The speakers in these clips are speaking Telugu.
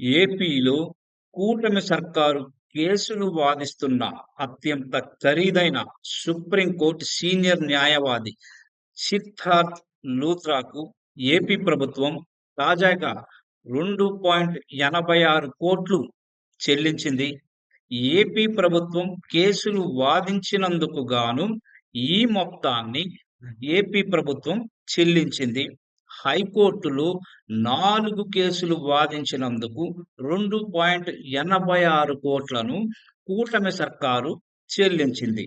ఏపీలో కూటమి సర్కారు కేసులు వాదిస్తున్న అత్యంత ఖరీదైన సుప్రీంకోర్టు సీనియర్ న్యాయవాది సిద్ధార్థ్ లూత్రాకు ఏపీ ప్రభుత్వం తాజాగా రెండు పాయింట్ ఎనభై ఆరు కోట్లు చెల్లించింది. ఏపీ ప్రభుత్వం కేసులు వాదించినందుకు గాను ఈ మొత్తాన్ని ఏపీ ప్రభుత్వం చెల్లించింది. హైకోర్టులో నాలుగు కేసులు వాదించినందుకు రెండు పాయింట్ ఎనభై ఆరు కోట్లను కూటమి సర్కారు చెల్లించింది.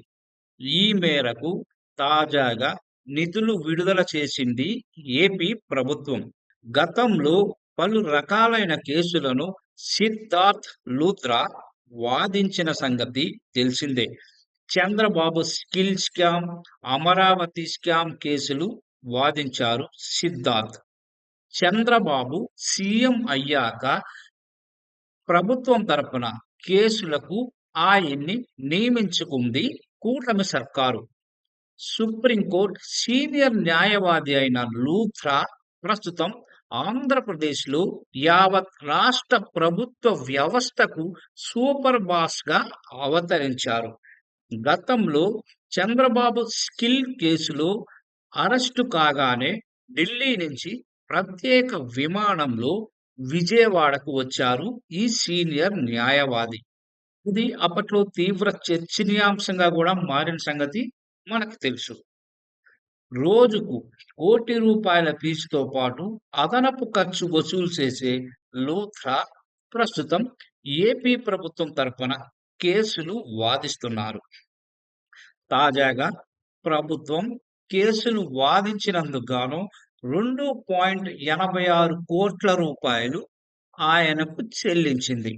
ఈ మేరకు తాజాగా నిధులు విడుదల చేసింది ఏపీ ప్రభుత్వం. గతంలో పలు రకాలైన కేసులను సిద్ధార్థ్ లూత్రా వాదించిన సంగతి తెలిసిందే. Chandrababu skill scam Amaravati scam కేసులు వాదించారు సిద్ధార్థ్. చంద్రబాబు సీఎం అయ్యాక ప్రభుత్వం తరపున కేసులకు ఆయన్ని నియమించుకుంది కూటమి సర్కారు. సుప్రీంకోర్టు సీనియర్ న్యాయవాది అయిన లూథ్రా ప్రస్తుతం ఆంధ్రప్రదేశ్లో యావత్ రాష్ట్ర ప్రభుత్వ వ్యవస్థకు సూపర్ బాస్గా అవతరించారు. గతంలో చంద్రబాబు స్కిల్ కేసులో అరెస్టు కాగానే ఢిల్లీ నుంచి ప్రత్యేక విమానంలో విజయవాడకు వచ్చారు ఈ సీనియర్ న్యాయవాది. ఇది అప్పట్లో తీవ్ర చర్చనీయాంశంగా కూడా మారిన సంగతి మనకు తెలుసు. రోజుకు కోటి రూపాయల ఫీజుతో పాటు అదనపు ఖర్చు వసూలు చేసే లోథ్రా ప్రస్తుతం ఏపీ ప్రభుత్వం తరఫున కేసులు వాదిస్తున్నారు. తాజాగా ప్రభుత్వం కేసులు వాదించినందుకు గాను రెండు పాయింట్ ఎనభై ఆరు కోట్ల రూపాయలు ఆయనకు చెల్లించింది.